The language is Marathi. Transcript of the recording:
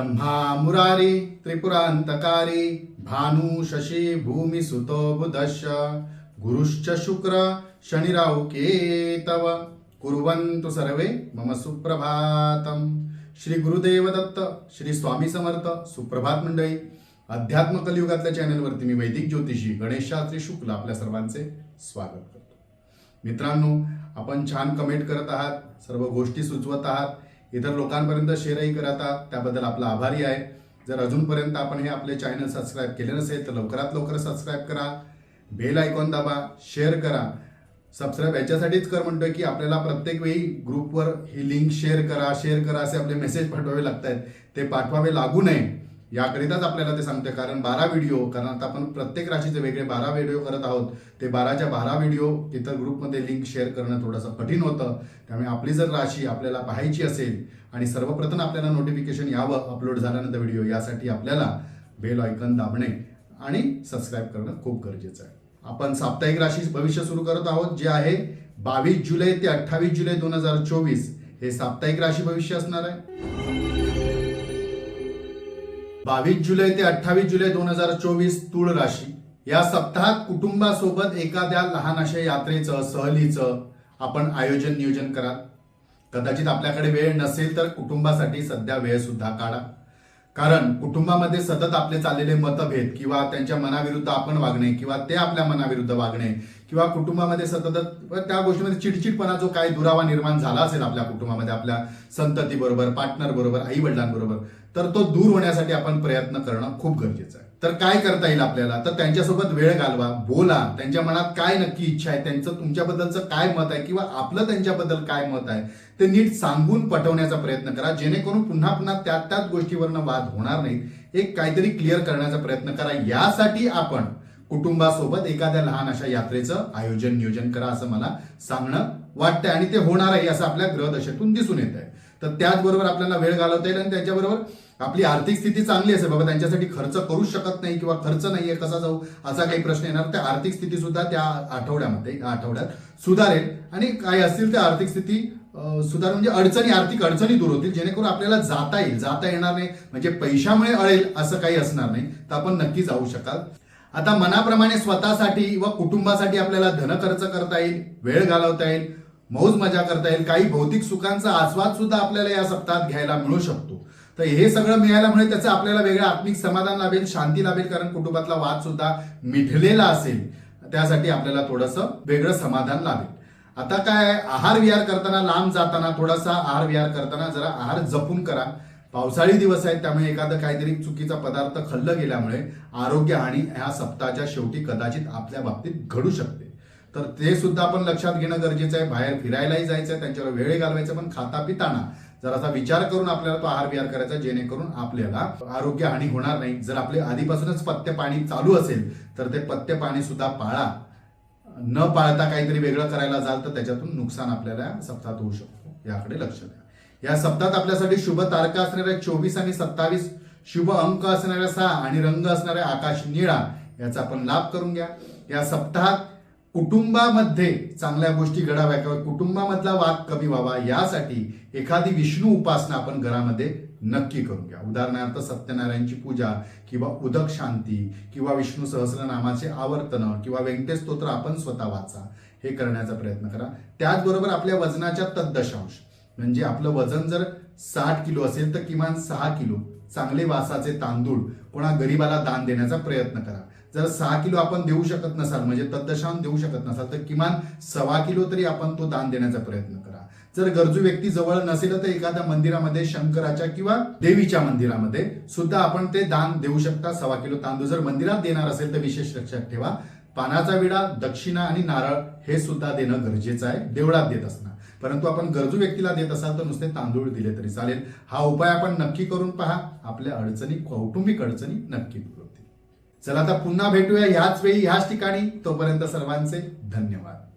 ब्रह्मा मुरारी त्रिपुरांतकारी भानु शशी भूमी सुतो बुधश्च। गुरुश्च शुक्र शनिराव केतव। कुर्वन्तु सर्वे मम सुप्रभातम। श्री गुरुदेव दत्त श्री स्वामी समर्थ सुप्रभात मंडळी। अध्यात्म कलियुगातल्या चॅनलवरती मी वैदिक ज्योतिषी गणेशात्री शुक्ल आपल्या सर्वांचे स्वागत करतो. मित्रांनो आपण छान कमेंट करत आहात सर्व गोष्टी सुचवत आहात. इतर लोकांपर्यंत शेअरही करता त्याबद्दल आपला आभारी आहे. जर अजूनपर्यंत आपण हे आपले चॅनल सबस्क्राईब केले नसेल तर लवकरात लवकर सबस्क्राईब करा. बेल आयकॉन दाबा शेअर करा. सबस्क्राईब याच्यासाठीच कर म्हणतोय की आपल्याला प्रत्येक वेळी ग्रुपवर ही लिंक शेअर करा शेअर करा असे आपले मेसेज पाठवावे लागत आहेत ते पाठवावे लागू नये. याकरिताच आपल्याला ते सांगते कारण बारा व्हिडिओ कारण आता आपण प्रत्येक राशीचे वेगळे बारा व्हिडिओ करत आहोत. ते बाराच्या बारा व्हिडिओ इतर ग्रुपमध्ये लिंक शेअर करणं थोडंसं कठीण होतं. त्यामुळे आपली जर राशी आपल्याला पाहायची असेल आणि सर्वप्रथम आपल्याला नोटिफिकेशन यावं अपलोड झाल्यानंतर व्हिडिओ यासाठी आपल्याला बेल आयकन दाबणे आणि सबस्क्राईब करणं खूप गरजेचं आहे. आपण साप्ताहिक राशी भविष्य सुरू करत आहोत जे आहे बावीस जुलै ते अठ्ठावीस जुलै दोन हजार चोवीस. हे साप्ताहिक राशी भविष्य असणार आहे. बावीस जुलै ते अठ्ठावीस जुलै दोन हजार चोवीस तुळ राशी. या सप्ताहात कुटुंबासोबत एखाद्या लहान अशा यात्रेचं सहलीचं आपण आयोजन नियोजन करा कदाचित आपल्याकडे वेळ नसेल तर कुटुंबासाठी सध्या वेळ सुद्धा काढा. कारण कुटुंबामध्ये सतत आपले चाललेले मतभेद किंवा त्यांच्या मनाविरुद्ध आपण वागणे किंवा ते आपल्या मनाविरुद्ध वागणे किंवा कुटुंबामध्ये सतत त्या गोष्टीमध्ये चिडचिडपणा जो काही दुरावा निर्माण झाला असेल आपल्या कुटुंबामध्ये आपल्या संतती बरोबर पार्टनर बरोबर आई वडिलांबरोबर तर तो दूर होण्यासाठी आपण प्रयत्न करणं खूप गरजेचं आहे. तर काय करता येईल आपल्याला? तर त्यांच्यासोबत वेळ घालवा बोला. त्यांच्या मनात काय नक्की इच्छा आहे? त्यांचं तुमच्याबद्दलचं काय मत आहे? किंवा आपलं त्यांच्याबद्दल काय मत आहे? ते नीट सांगून पटवण्याचा प्रयत्न करा. जेणेकरून पुन्हा पुन्हा त्या त्याच गोष्टीवरनं वाद होणार नाही एक काहीतरी क्लिअर करण्याचा प्रयत्न करा. यासाठी आपण कुटुंबासोबत एखाद्या लहान अशा यात्रेचं आयोजन नियोजन करा असं मला सांगणं वाटतंय. आणि ते होणार आहे असं आपल्या ग्रहदशेतून दिसून येत आहे तर त्याचबरोबर आपल्याला वेळ घालवता येईल आणि त्याच्याबरोबर आपली आर्थिक स्थिती चांगली असेल बाबा त्यांच्यासाठी खर्च करू शकत नाही किंवा खर्च नाहीये कसा जाऊ असा काही प्रश्न येणार. त्या आर्थिक स्थिती सुद्धा त्या आठवड्यामध्ये या आठवड्यात सुधारेल. आणि काय असतील त्या आर्थिक स्थिती सुधार म्हणजे अडचणी आर्थिक अडचणी दूर होतील. जेणेकरून आपल्याला जाता येईल. जाता येणार नाही म्हणजे पैशामुळे अळेल असं काही असणार नाही. तर आपण नक्की जाऊ शकाल. आता मनाप्रमाणे स्वतःसाठी व कुटुंबासाठी आपल्याला धन खर्च करता येईल वेळ घालवता येईल. मौज मजा करता येईल. काही भौतिक सुखांचा आस्वाद सुद्धा आपल्याला या सप्ताहात घ्यायला मिळू शकतो. तर हे सगळं मिळाल्यामुळे म्हणजे त्याचं आपल्याला वेगळं आत्मिक समाधान लाभेल शांती लाभेल कारण कुटुंबातला वाद सुद्धा मिठलेला असेल. त्यासाठी आपल्याला थोडंसं वेगळं समाधान लाभेल. आता काय आहार विहार करताना लांब जाताना थोडासा आहार विहार करताना जरा आहार जपून करा. पावसाळी दिवस आहेत त्यामुळे एखादं काहीतरी चुकीचा पदार्थ खाल्लं गेल्यामुळे आरोग्य हानी ह्या सप्ताहाच्या शेवटी कदाचित आपल्या बाबतीत घडू शकते. तर ते सुद्धा आपण लक्षात घेणं गरजेचं आहे. बाहेर फिरायलाही जायचं आहे त्यांच्यावर वेळ घालवायचा पण खाता पिताना जरासा विचार करून आपल्याला तो आहार विहार करायचा जेणेकरून आपल्याला आरोग्य हानी होणार नाही. जर आपले आधीपासूनच पथ्य पाणी चालू असेल तर ते पथ्य पाणी सुद्धा पाळा. न पाळता काहीतरी वेगळं करायला जाल तर त्याच्यातून नुकसान आपल्याला सप्ताहात होऊ शकतो. याकडे लक्ष द्या. या सप्ताहात आपल्यासाठी शुभ तारका असणाऱ्या चोवीस आणि सत्तावीस शुभ अंक असणाऱ्या सहा आणि रंग असणाऱ्या आकाश निळा याचा आपण लाभ करून घ्या. या सप्ताहात कुटुंबामध्ये चांगल्या गोष्टी घडाव्या किंवा कुटुंबामधला वाद कमी व्हावा यासाठी एखादी विष्णू उपासना आपण घरामध्ये नक्की करून घ्या. उदाहरणार्थ सत्यनारायणची पूजा किंवा उदक शांती किंवा विष्णू सहस्रनामाचे आवर्तन किंवा व्यंकटेश स्तोत्र आपण स्वतः वाचा हे करण्याचा प्रयत्न करा. त्याचबरोबर आपल्या वजनाच्या तद्दशांश म्हणजे आपलं वजन जर साठ किलो असेल तर किमान सहा किलो चांगले वासाचे तांदूळ कोणा गरीबाला दान देण्याचा प्रयत्न करा. जर सहा किलो आपण देऊ शकत नसाल म्हणजे तद्दशान देऊ शकत नसाल तर किमान सव्वा किलो तरी आपण तो दान देण्याचा प्रयत्न करा. जर गरजू व्यक्ती जवळ नसेल तर एखाद्या मंदिरामध्ये शंकराच्या किंवा देवीच्या मंदिरामध्ये सुद्धा आपण ते दान देऊ शकता. सव्वा किलो तांदूळ जर मंदिरात देणार असेल तर विशेष लक्षात ठेवा. पानाचा विडा दक्षिणा आणि नारळ हे सुद्धा देणं गरजेचं आहे. देवळात देत असणार. परंतु आपण गरजू व्यक्तीला देत असाल तर नुसते तांदूळ दिले तरी चालेल. हा उपाय आपण नक्की करून पहा. आपल्या अडचणी कौटुंबिक अडचणी नक्की दूर होतील. चला आता पुन्हा भेटूया. याच वेळी याच ठिकाणी. तोपर्यंत सर्वांचे धन्यवाद.